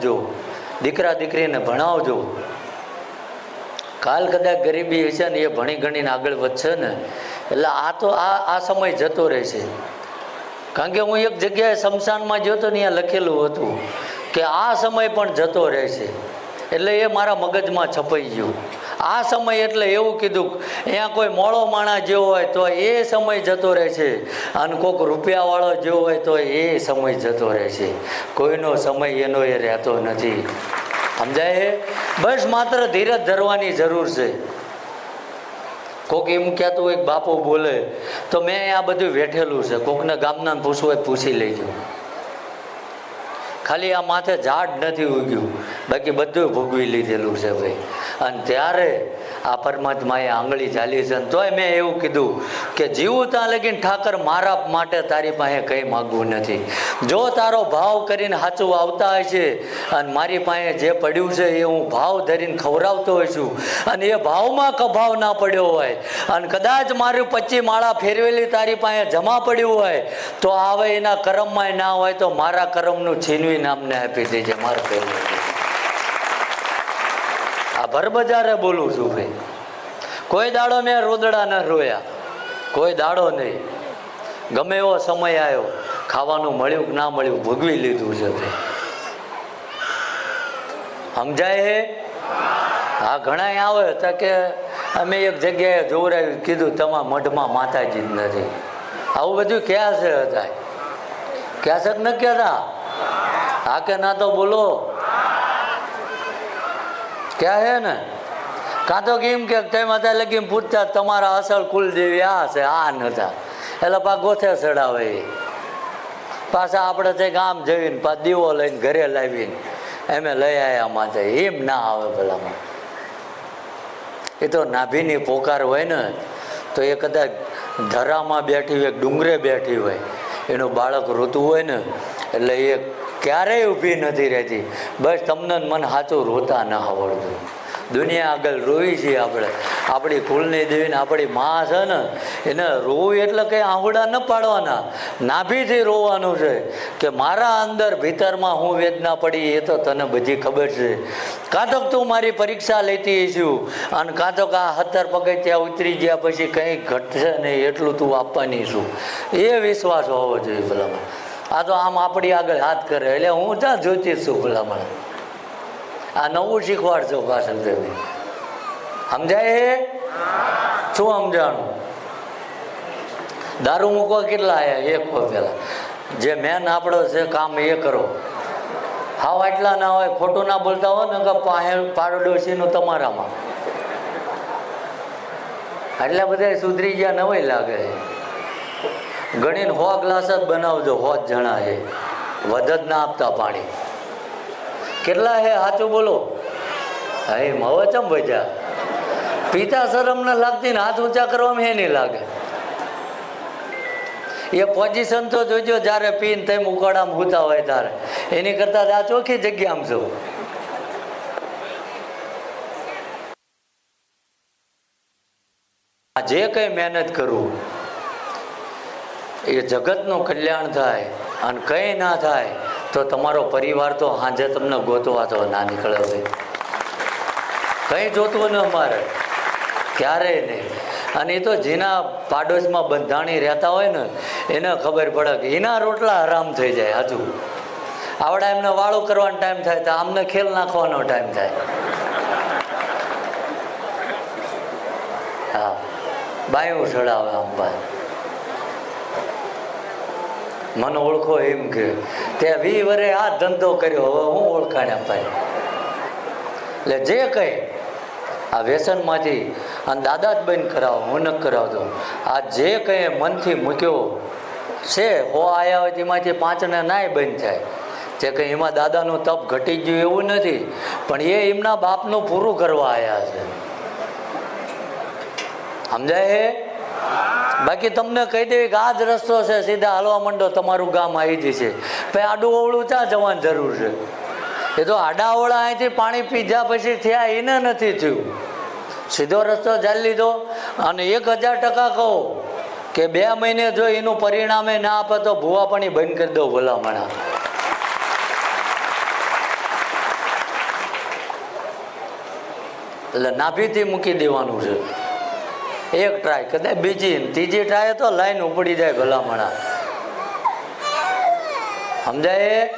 રાખજો. દીકરા દીકરીને ભણાવજો. કાલ કદાચ ગરીબી હશે ને એ ભણી ગણીને આગળ વધશે ને, એટલે આ તો આ આ સમય જતો રહેશે કારણ કે હું એક જગ્યાએ શમશાનમાં ગયો તો ને ત્યાં લખેલું હતું કે આ સમય પણ જતો રહેશે એટલે એ મારા મગજમાં છપાઈ ગયું. આ સમય એટલે એવું કીધું અહીંયા કોઈ મોળો માણા જેવો હોય તો એ સમય જતો રહે છે. અને કોઈક રૂપિયાવાળો જેવો હોય તો એ સમય જતો રહે છે. કોઈનો સમય એનો એ રહેતો નથી. સમજાય? બસ માત્ર ધીરજ ધરવાની જરૂર છે. કોક એમ કહેતું હોય બાપુ બોલે, તો મેં આ બધું વેઠેલું છે. કોકને ગામના પૂછવું હોય પૂછી લેજો. ખાલી આ માથે ઝાડ નથી ઉગ્યું. બાકી બધું ભોગવી લીધેલું છે ભાઈ. અને ત્યારે આ પરમાત્માએ આંગળી ચાલી છે. તોય મેં એવું કીધું કે જીવું ત્યાં લગીને ઠાકર મારા માટે તારી પાસે કંઈ માગવું નથી. જો તારો ભાવ કરીને સાચું આવતા હોય છે અને મારી પાસે જે પડ્યું છે એ હું ભાવ ધરીને ખવડાવતો હોય છું અને એ ભાવમાં કભાવ ના પડ્યો હોય અને કદાચ મારું પચી માળા ફેરવેલી તારી પાસે જમા પડ્યું હોય તો આવે એના કરમમાં ના હોય તો મારા કરમનું છીનવી નામને આપી દેજે, મારું કહેવું છે. આ ભરબજારે બોલું છું ભાઈ. કોઈ દાડો મેં રોદડા ન રોયા, કોઈ દાડો નહીં. ગમે એવો સમય આવ્યો, ખાવાનું મળ્યું કે ના મળ્યું ભોગવી લીધું છે ભાઈ. સમજાય હે? હા ઘણા આવે તો કે અમે એક જગ્યાએ જોવરાયું, કીધું તમારા મઢમાં માતાજી જ નથી. આવું બધું ક્યાં છે હતા ક્યાં છે ન કહેતા હા કે ના તો બોલો. ક્યાં હે ને કાં તો કેમ કે તેમ હતા લગી પૂછતા તમારા અસલ કુલદેવી આ છે, આ નતા. એટલે પા ગોથે ચડાવે પાછા આપણે તે ગામ જઈને પા દીવો લઈને ઘરે લાવીને એમે લઈ આવ્યા માથે. એમ ના આવે ભલામાં એ તો નાભીની પોકાર હોય ને, તો એ કદાચ ધરામાં બેઠી હોય ડુંગરે બેઠી હોય, એનું બાળક ઋતુ હોય ને, એટલે એ ક્યારેય ઊભી નથી રહેતી. બસ તમને મન સાચું રોતા ન આવડતું. દુનિયા આગળ રોવી છીએ આપણે. આપણી કુલની દેવીને આપણી માં છે ને, એને રોવું એટલે કંઈ આહુડા ન પાડવાના. નાભીથી રોવાનું છે કે મારા અંદર ભીતરમાં હું વેદના પડી એ તો તને બધી ખબર છે. કાં તો તું મારી પરીક્ષા લેતી છું અને કાં તો આ હતર પગથિયા ઉતરી ગયા પછી કંઈ ઘટશે નહીં એટલું તું આપવાની છું. એ વિશ્વાસ હોવો જોઈએ ભલામણ. આ તો આમ આપણી આગળ હાથ કરે. એટલે હું ત્યાં જોતી છું ભલામણ. આ નવું શીખવાડશો પાછળ સમજાય શું સમજાણું? દારૂ મૂકવા કેટલા એક વાર પહેલા જે મેન આપણો છે, કામ એ કરો. હાવ આટલા ના હોય, ખોટું ના બોલતા હોય ને કે પાડોશીનું તમારામાં. એટલે બધા સુધરી ગયા નવાઈ લાગે. ગણીને હો ગ્લાસ જ બનાવજો, હો જ જણા છે વધ જ ના આપતા પાણી. કેટલા હે? સાચું બોલો? હે હવે ચમ ભજ્યા? પિતા શરમ ન લાગતી ને હાથ ઊંચા કરવામાં એ નહીં લાગે. એ પોઝિશન તો જોજો, જ્યારે પીને તેમ ઉકાળામાં હુતા હોય ત્યારે. એની કરતાં આ ચોખ્ખી જગ્યામાં છું. જે કંઈ મહેનત કરું એ જગતનું કલ્યાણ થાય અને કંઈ ના થાય, તો તમારો પરિવાર તો સાંજે તમને ગોતવા તો ના નીકળે ભાઈ. કંઈ જોતું ન અમારે ક્યારેય નહીં. અને એ તો જેના પાડોશમાં બંધાણી રહેતા હોય ને, એને ખબર પડે કે એના રોટલા આરામ થઈ જાય હજુ. આવડા એમને વાળું કરવાનો ટાઈમ થાય, તો આમને ખેલ નાખવાનો ટાઈમ થાય. હા. બાયું ચડાવે આમ ભાઈ મને ઓળખો એમ કે તે વી વરે આ ધંધો કર્યો, હવે હું ઓળખાણ અપાય. એટલે જે કંઈ આ વ્યસનમાંથી અને દાદા જ બંધ કરાવો, હું ન કરાવતો. આ જે કંઈ મનથી મૂક્યો છે, હો આવ્યા હોય તેમાંથી પાંચને નાય બંધ થાય. જે કંઈ એમાં દાદાનું તપ ઘટી ગયું એવું નથી, પણ એ એમના બાપનું પૂરું કરવા આવ્યા છે. સમજાય? હે બાકી તમને કહી દેવી કે આ જ રસ્તો છે, સીધા હાલવા માંડો, તમારું ગામ આવી જશે પછી આડું અવળું ત્યાં જવાની જરૂર છે? એ તો આડા અહીંથી પાણી પીધા પછી થયા એને નથી થયું. સીધો રસ્તો ચાલી લીધો. અને એક હજાર ટકા કહો કે બે મહિને જો એનું પરિણામે ના આપે તો ભૂવા પણ બંધ કરી દો ભલામણા. એટલે નાભીથી મૂકી દેવાનું છે. એક ટ્રાય કદાચ બીજી ત્રીજી ટ્રાય તો લાઈન ઉપડી જાય ભલામણા. સમજાય?